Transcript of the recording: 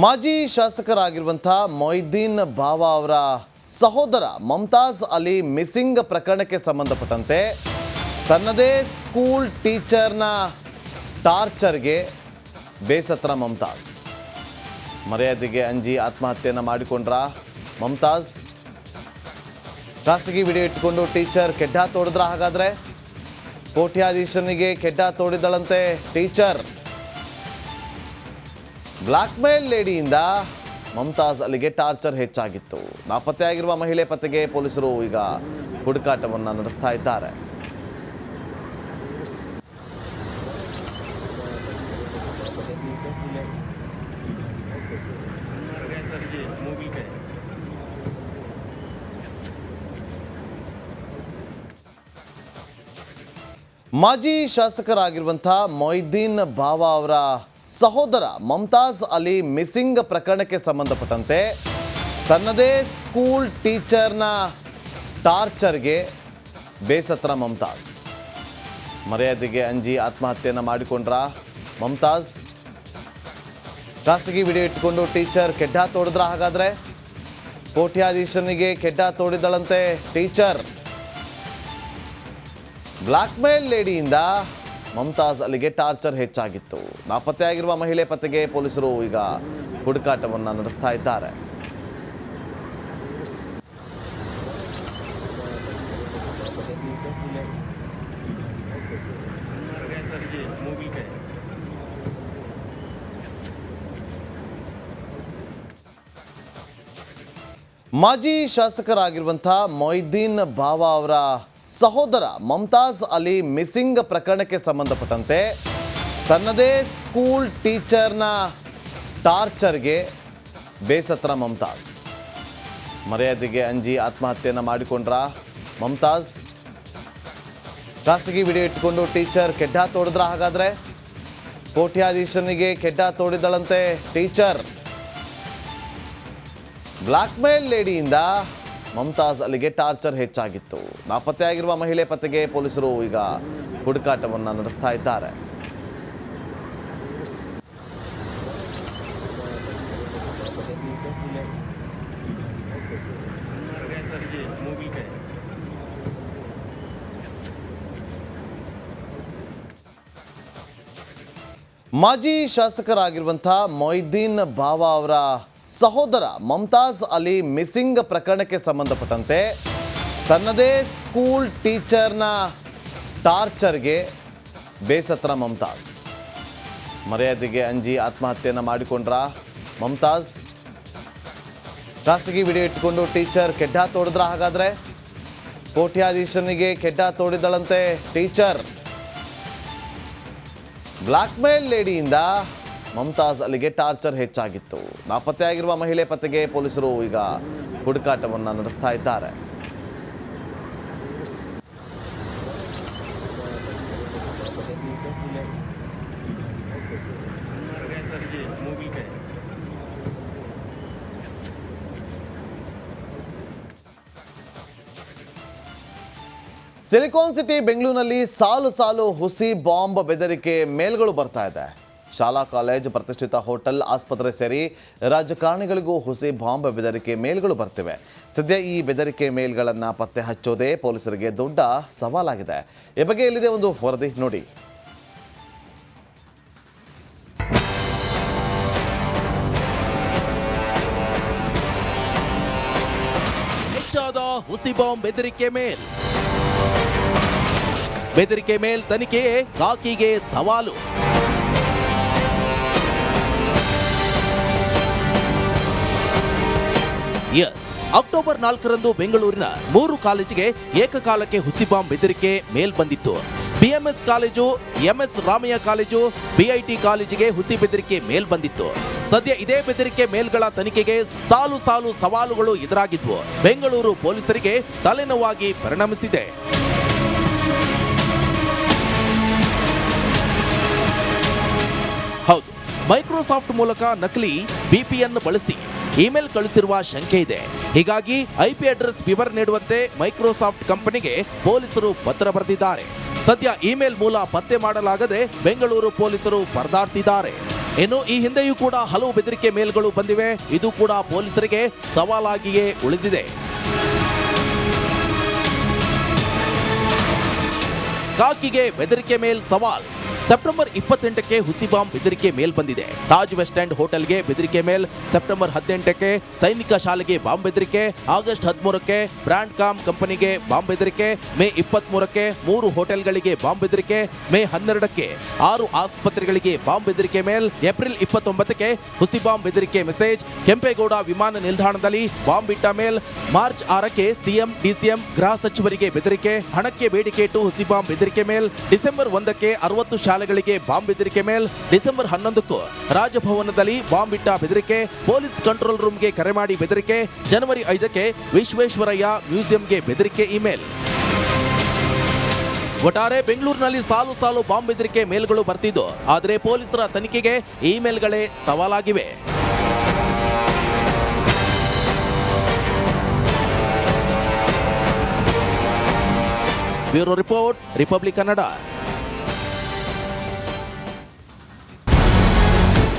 ಮಾಜಿ ಶಾಸಕರಾಗಿರುವಂಥ ಮೊಯ್ದೀನ್ ಬಾವಾ ಅವರ ಸಹೋದರ ಮಮತಾಜ್ ಅಲಿ ಮಿಸ್ಸಿಂಗ್ ಪ್ರಕರಣಕ್ಕೆ ಸಂಬಂಧಪಟ್ಟಂತೆ ತನ್ನದೇ ಸ್ಕೂಲ್ ಟೀಚರ್ನ ಟಾರ್ಚರ್ಗೆ ಬೇಸತ್ರ ಮಮತಾಜ್. ಮರ್ಯಾದೆಗೆ ಅಂಜಿ ಆತ್ಮಹತ್ಯೆಯನ್ನು ಮಾಡಿಕೊಂಡ್ರ ಮಮತಾಜ್? ಖಾಸಗಿ ವಿಡಿಯೋ ಇಟ್ಕೊಂಡು ಟೀಚರ್ ಕೆಡ್ಡ ತೋಡಿದ್ರ ಹಾಗಾದರೆ? ಕೋಟ್ಯಾಧೀಶನಿಗೆ ಕೆಡ್ಡ ತೋಡಿದಳಂತೆ ಟೀಚರ್. ಬ್ಲಾಕ್ ಮೇಲ್ ಲೇಡಿಯಿಂದ ಮಮತಾಜ್ ಅಲ್ಲಿಗೆ ಟಾರ್ಚರ್ ಹೆಚ್ಚಾಗಿತ್ತು. ನಾಪತ್ತೆಯಾಗಿರುವ ಮಹಿಳೆ ಪತ್ತೆಗೆ ಪೊಲೀಸರು ಈಗ ಹುಡುಕಾಟವನ್ನು ನಡೆಸ್ತಾ ಇದ್ದಾರೆ. ಮಾಜಿ ಶಾಸಕರಾಗಿರುವಂಥ ಮೊಯ್ದೀನ್ ಬಾವಾ ಅವರ ಸಹೋದರ ಮಮತಾಜ್ ಅಲಿ ಮಿಸ್ಸಿಂಗ್ ಪ್ರಕರಣಕ್ಕೆ ಸಂಬಂಧಪಟ್ಟಂತೆ ತನ್ನದೇ ಸ್ಕೂಲ್ ಟೀಚರ್ನ ಟಾರ್ಚರ್ಗೆ ಬೇಸತ್ರ ಮಮತಾಜ್. ಮರ್ಯಾದೆಗೆ ಅಂಜಿ ಆತ್ಮಹತ್ಯೆಯನ್ನು ಮಾಡಿಕೊಂಡ್ರ ಮಮತಾಜ್? ಖಾಸಗಿ ವಿಡಿಯೋ ಇಟ್ಕೊಂಡು ಟೀಚರ್ ಕೆಡ್ಡ ತೋಡಿದ್ರ ಹಾಗಾದರೆ? ಕೋಟ್ಯಾಧೀಶನಿಗೆ ಕೆಡ್ಡ ತೋಡಿದಳಂತೆ ಟೀಚರ್. ಬ್ಲ್ಯಾಕ್ಮೇಲ್ ಲೇಡಿಯಿಂದ ಮಮ್ತಾಜ್ ಅಲ್ಲಿಗೆ ಟಾರ್ಚರ್ ಹೆಚ್ಚಾಗಿತ್ತು. ನಾಪತ್ತೆಯಾಗಿರುವ ಮಹಿಳೆ ಪತ್ತೆಗೆ ಪೊಲೀಸರು ಈಗ ಹುಡುಕಾಟವನ್ನು ನಡೆಸ್ತಾ ಇದ್ದಾರೆ. ಮಾಜಿ ಶಾಸಕರಾಗಿರುವಂಥ ಮೊಯ್ದೀನ್ ಬಾವಾ ಅವರ ಸಹೋದರ ಮಮತಾಜ್ ಅಲಿ ಮಿಸ್ಸಿಂಗ್ ಪ್ರಕರಣಕ್ಕೆ ಸಂಬಂಧಪಟ್ಟಂತೆ ತನ್ನದೇ ಸ್ಕೂಲ್ ಟೀಚರ್ನ ಟಾರ್ಚರ್ಗೆ ಬೇಸತ್ರ ಮಮತಾಜ್. ಮರ್ಯಾದೆಗೆ ಅಂಜಿ ಆತ್ಮಹತ್ಯೆಯನ್ನು ಮಾಡಿಕೊಂಡ್ರ ಮಮತಾಜ್? ಖಾಸಗಿ ವಿಡಿಯೋ ಇಟ್ಕೊಂಡು ಟೀಚರ್ ಕೆಡ್ಡ ತೋಡಿದ್ರ ಹಾಗಾದರೆ? ಕೋಟ್ಯಾಧೀಶನಿಗೆ ಕೆಡ್ಡ ತೋಡಿದಳಂತೆ ಟೀಚರ್. ಬ್ಲ್ಯಾಕ್ಮೇಲ್ ಲೇಡಿಯಿಂದ ಮಮ್ತಾಜ್ ಅಲ್ಲಿಗೆ ಟಾರ್ಚರ್ ಹೆಚ್ಚಾಗಿತ್ತು. ನಾಪತ್ತೆಯಾಗಿರುವ ಮಹಿಳೆ ಪತ್ತೆಗೆ ಪೊಲೀಸರು ಈಗ ಹುಡುಕಾಟವನ್ನು ನಡೆಸ್ತಾ ಇದ್ದಾರೆ. ಮಾಜಿ ಶಾಸಕರಾಗಿರುವಂಥ ಮೊಯ್ದೀನ್ ಬಾವಾ ಅವರ ಸಹೋದರ ಮಮತಾಜ್ ಅಲಿ ಮಿಸ್ಸಿಂಗ್ ಪ್ರಕರಣಕ್ಕೆ ಸಂಬಂಧಪಟ್ಟಂತೆ ತನ್ನದೇ ಸ್ಕೂಲ್ ಟೀಚರ್ನ ಟಾರ್ಚರ್ಗೆ ಬೇಸತ್ರ ಮಮತಾಜ್. ಮರ್ಯಾದೆಗೆ ಅಂಜಿ ಆತ್ಮಹತ್ಯೆಯನ್ನು ಮಾಡಿಕೊಂಡ್ರ ಮಮತಾಜ್? ಖಾಸಗಿ ವಿಡಿಯೋ ಇಟ್ಕೊಂಡು ಟೀಚರ್ ಕೆಡ್ಡ ತೋಡಿದ್ರ ಹಾಗಾದರೆ? ಕೋಟ್ಯಾಧೀಶನಿಗೆ ಕೆಡ್ಡ ತೋಡಿದಳಂತೆ ಟೀಚರ್. ಬ್ಲ್ಯಾಕ್ಮೇಲ್ ಲೇಡಿಯಿಂದ ಮಮ್ತಾಜ್ ಅಲ್ಲಿಗೆ ಟಾರ್ಚರ್ ಹೆಚ್ಚಾಗಿತ್ತು. ನಾಪತ್ತೆಯಾಗಿರುವ ಮಹಿಳೆ ಪತ್ತೆಗೆ ಪೊಲೀಸರು ಈಗ ಹುಡುಕಾಟವನ್ನು ನಡೆಸ್ತಾ ಇದ್ದಾರೆ. ಸಿಲಿಕಾನ್ ಸಿಟಿ ಬೆಂಗಳೂರಿನಲ್ಲಿ ಸಾಲು ಸಾಲು ಹುಸಿ ಬಾಂಬ್ ಬೆದರಿಕೆ ಮೇಲ್ಗಳು ಬರ್ತಾ ಇದೆ. ಶಾಲಾ ಕಾಲೇಜ್ ಪ್ರತಿಷ್ಠಿತ ಹೋಟೆಲ್ ಆಸ್ಪತ್ರೆ ಸೇರಿ ರಾಜಕಾರಣಿಗಳಿಗೂ ಹುಸಿ ಬಾಂಬ್ ಬೆದರಿಕೆ ಮೇಲ್ಗಳು ಬರ್ತಿವೆ. ಸದ್ಯ ಈ ಬೆದರಿಕೆ ಮೇಲ್ಗಳನ್ನು ಪತ್ತೆ ಹಚ್ಚೋದೇ ಪೊಲೀಸರಿಗೆ ದೊಡ್ಡ ಸವಾಲಾಗಿದೆ. ಈ ಬಗ್ಗೆ ಇಲ್ಲಿದೆ ಒಂದು ವರದಿ ನೋಡಿ. ಹುಸಿ ಬಾಂಬ್ ಬೆದರಿಕೆ ಮೇಲ್. ಬೆದರಿಕೆ ಮೇಲ್ ತನಿಖೆ ಕಾಕಿಗೆ ಸವಾಲು. ಎಸ್ ಅಕ್ಟೋಬರ್ ನಾಲ್ಕರಂದು ಬೆಂಗಳೂರಿನ ಮೂರು ಕಾಲೇಜಿಗೆ ಏಕಕಾಲಕ್ಕೆ ಹುಸಿ ಬಾಂಬ್ ಬೆದರಿಕೆ ಮೇಲ್ ಬಂದಿತ್ತು. BMS college, MS Ramaiah college, BIT ಕಾಲೇಜಿಗೆ ಹುಸಿ ಬೆದರಿಕೆ ಮೇಲ್ಬಂದಿತ್ತು ಸದ್ಯ ಇದೇ ಬೆದರಿಕೆ ಮೇಲ್ಗಳ ತನಿಖೆಗೆ ಸಾಲು ಸಾಲು ಸವಾಲುಗಳು ಎದುರಾಗಿದ್ವು. ಬೆಂಗಳೂರು ಪೊಲೀಸರಿಗೆ ತಲೆನೋವಾಗಿ ಪರಿಣಮಿಸಿದೆ. ಹೌದು. ಮೈಕ್ರೋಸಾಫ್ಟ್ ಮೂಲಕ ನಕಲಿ ಬಿಪಿಎನ್ ಬಳಸಿ ಇಮೇಲ್ ಕಳಿಸಿರುವ ಶಂಕೆ ಇದೆ. ಹೀಗಾಗಿ ಐಪಿ ಅಡ್ರೆಸ್ ವಿವರ ನೀಡುವಂತೆ ಮೈಕ್ರೋಸಾಫ್ಟ್ ಕಂಪನಿಗೆ ಪೊಲೀಸರು ಪತ್ರ ಬರೆದಿದ್ದಾರೆ. ಸದ್ಯ ಇಮೇಲ್ ಮೂಲ ಪತ್ತೆ ಮಾಡಲಾಗದೆ ಬೆಂಗಳೂರು ಪೊಲೀಸರು ಪರದಾಡ್ತಿದ್ದಾರೆ. ಇನ್ನು ಈ ಹಿಂದೆಯೂ ಕೂಡ ಹಲವು ಬೆದರಿಕೆ ಮೇಲ್ಗಳು ಬಂದಿವೆ. ಇದು ಕೂಡ ಪೊಲೀಸರಿಗೆ ಸವಾಲಾಗಿಯೇ ಉಳಿದಿದೆ. ಕಾಕಿಗೆ ಬೆದರಿಕೆ ಮೇಲ್ ಸವಾಲ್. ಸೆಪ್ಟೆಂಬರ್ ಇಪ್ಪತ್ತೆಂಟಕ್ಕೆ ಹುಸಿ ಬಾಂಬ್ ಬೆದರಿಕೆ ಮೇಲ್ ಬಂದಿದೆ. ತಾಜ್ ವೆಸ್ಟ್ ಎಂಡ್ ಹೋಟೆಲ್ಗೆ ಬೆದರಿಕೆ ಮೇಲ್ ಸೆಪ್ಟೆಂಬರ್ ಹದಿನೆಂಟಕ್ಕೆ ಸೈನಿಕ ಶಾಲೆಗೆ ಬಾಂಬ್ ಬೆದರಿಕೆ, ಆಗಸ್ಟ್ ಹದಿಮೂರಕ್ಕೆ ಬ್ರಾಂಡ್ ಕಾಮ್ ಕಂಪನಿಗೆ ಬಾಂಬ್ ಬೆದರಿಕೆ, ಮೇ ಇಪ್ಪತ್ಮೂರಕ್ಕೆ ಮೂರು ಹೋಟೆಲ್ಗಳಿಗೆ ಬಾಂಬ್ ಬೆದರಿಕೆ, ಮೇ ಹನ್ನೆರಡಕ್ಕೆ ಆರು ಆಸ್ಪತ್ರೆಗಳಿಗೆ ಬಾಂಬ್ ಬೆದರಿಕೆ ಮೇಲ್ ಏಪ್ರಿಲ್ ಇಪ್ಪತ್ತೊಂಬತ್ತಕ್ಕೆ ಹುಸಿ ಬಾಂಬ್ ಬೆದರಿಕೆ ಮೆಸೇಜ್. ಕೆಂಪೇಗೌಡ ವಿಮಾನ ನಿಲ್ದಾಣದಲ್ಲಿ ಬಾಂಬ್ ಇಟ್ಟ ಮೇಲ್ ಮಾರ್ಚ್ ಆರಕ್ಕೆ ಸಿಎಂ, ಡಿಸಿಎಂ, ಗೃಹ ಸಚಿವರಿಗೆ ಬೆದರಿಕೆ, ಹಣಕ್ಕೆ ಬೇಡಿಕೆ ಇಟ್ಟು ಹುಸಿ ಬಾಂಬ್ ಬೆದರಿಕೆ ಮೇಲ್ ಡಿಸೆಂಬರ್ ಒಂದಕ್ಕೆ ಅರವತ್ತು ಶಾಲೆಗಳಿಗೆ ಬಾಂಬ್ ಬೆದರಿಕೆ ಮೇಲ್ ಡಿಸೆಂಬರ್ ಹನ್ನೊಂದಕ್ಕೂ ರಾಜಭವನದಲ್ಲಿ ಬಾಂಬ್ ಇಟ್ಟ ಬೆದರಿಕೆ, ಪೊಲೀಸ್ ಕಂಟ್ರೋಲ್ ರೂಮ್ಗೆ ಕರೆ ಮಾಡಿ ಬೆದರಿಕೆ, ಜನವರಿ ಐದಕ್ಕೆ ವಿಶ್ವೇಶ್ವರಯ್ಯ ಮ್ಯೂಸಿಯಂಗೆ ಬೆದರಿಕೆ ಇಮೇಲ್. ಒಟ್ಟಾರೆ ಬೆಂಗಳೂರಿನಲ್ಲಿ ಸಾಲು ಸಾಲು ಬಾಂಬ್ ಬೆದರಿಕೆ ಮೇಲ್ಗಳು ಬರ್ತಿದ್ದು, ಆದರೆ ಪೊಲೀಸರ ತನಿಖೆಗೆ ಇಮೇಲ್ಗಳೇ ಸವಾಲಾಗಿವೆ. Bureau report, Republic Kannada.